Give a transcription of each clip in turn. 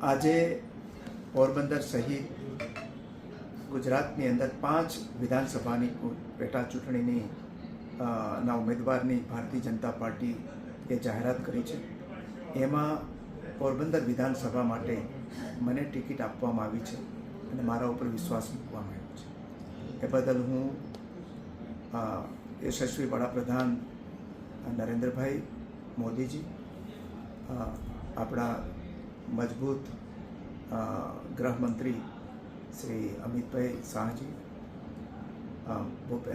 આજે પોરબંદર સહિત ગુજરાતની અંદર પાંચ વિધાનસભાની પેટા ચૂંટણીની ના ઉમેદવારની ભારતીય જનતા પાર્ટીએ જાહેરાત કરી છે. એમાં પોરબંદર વિધાનસભા માટે મને ટિકિટ આપવામાં આવી છે અને મારા ઉપર વિશ્વાસ મૂકવામાં આવ્યો છે. એ બદલ હું યશસ્વી વડાપ્રધાન નરેન્દ્રભાઈ મોદીજી આપણા મજબૂત ગૃહમંત્રી શ્રી અમિતભાઈ શાહજી ભૂપે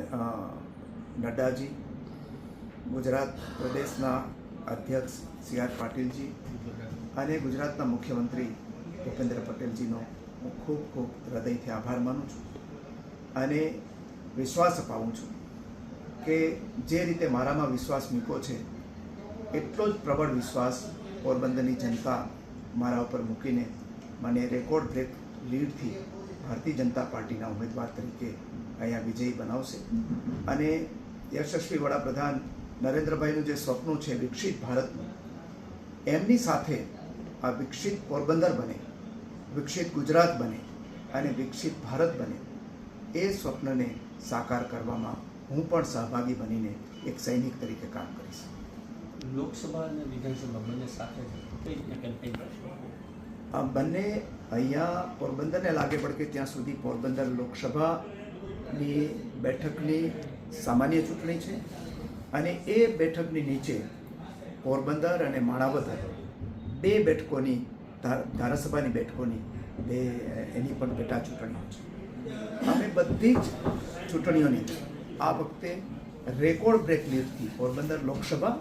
નડ્ડાજી, ગુજરાત પ્રદેશના અધ્યક્ષ સી આર પાટીલજી અને ગુજરાતના મુખ્યમંત્રી ભૂપેન્દ્ર પટેલજીનો હું ખૂબ ખૂબ હૃદયથી આભાર માનું છું અને વિશ્વાસ અપાવું છું કે જે રીતે મારામાં વિશ્વાસ મૂક્યો છે, એટલો જ પ્રબળ વિશ્વાસ પોરબંદરની જનતા મારા ઉપર મૂકીને મને રેકોર્ડ બ્રેક લીડથી ભારતીય જનતા પાર્ટીના ઉમેદવાર તરીકે અહીંયા વિજયી બનાવશે. અને યશસ્વી વડાપ્રધાન નરેન્દ્રભાઈનું જે સ્વપ્ન છે વિકસિત ભારતનું, એમની સાથે આ વિકસિત પોરબંદર બને, વિકસિત ગુજરાત બને અને વિકસિત ભારત બને, એ સ્વપ્નને સાકાર કરવામાં હું પણ સહભાગી બનીને એક સૈનિક તરીકે કામ કરીશ. લોકસભા અને વિધાનસભા બંને સાથે આ બંને અહીંયા પોરબંદરને લાગે પડકે ત્યાં સુધી પોરબંદર લોકસભાની બેઠકની સામાન્ય ચૂંટણી છે અને એ બેઠકની નીચે પોરબંદર અને માણાવદર બે બેઠકોની ધારાસભાની બેઠકોની બે, એની પણ પેટા ચૂંટણીઓ છે. અમે બધી જ ચૂંટણીઓની આ વખતે રેકોર્ડ બ્રેક લીધી પોરબંદર લોકસભા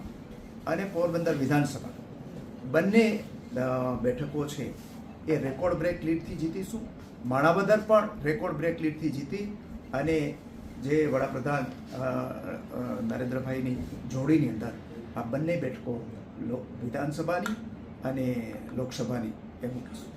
અને પોરબંદર વિધાનસભા. બંને બેઠકો છે એ રેકોર્ડ બ્રેક લીડથી જીતીશું. માણાવદર પણ રેકોર્ડ બ્રેક લીડથી જીતી અને જે વડાપ્રધાન નરેન્દ્રભાઈની જોડીની અંદર આ બંને બેઠકો વિધાનસભાની અને લોકસભાની એ મૂકીશું.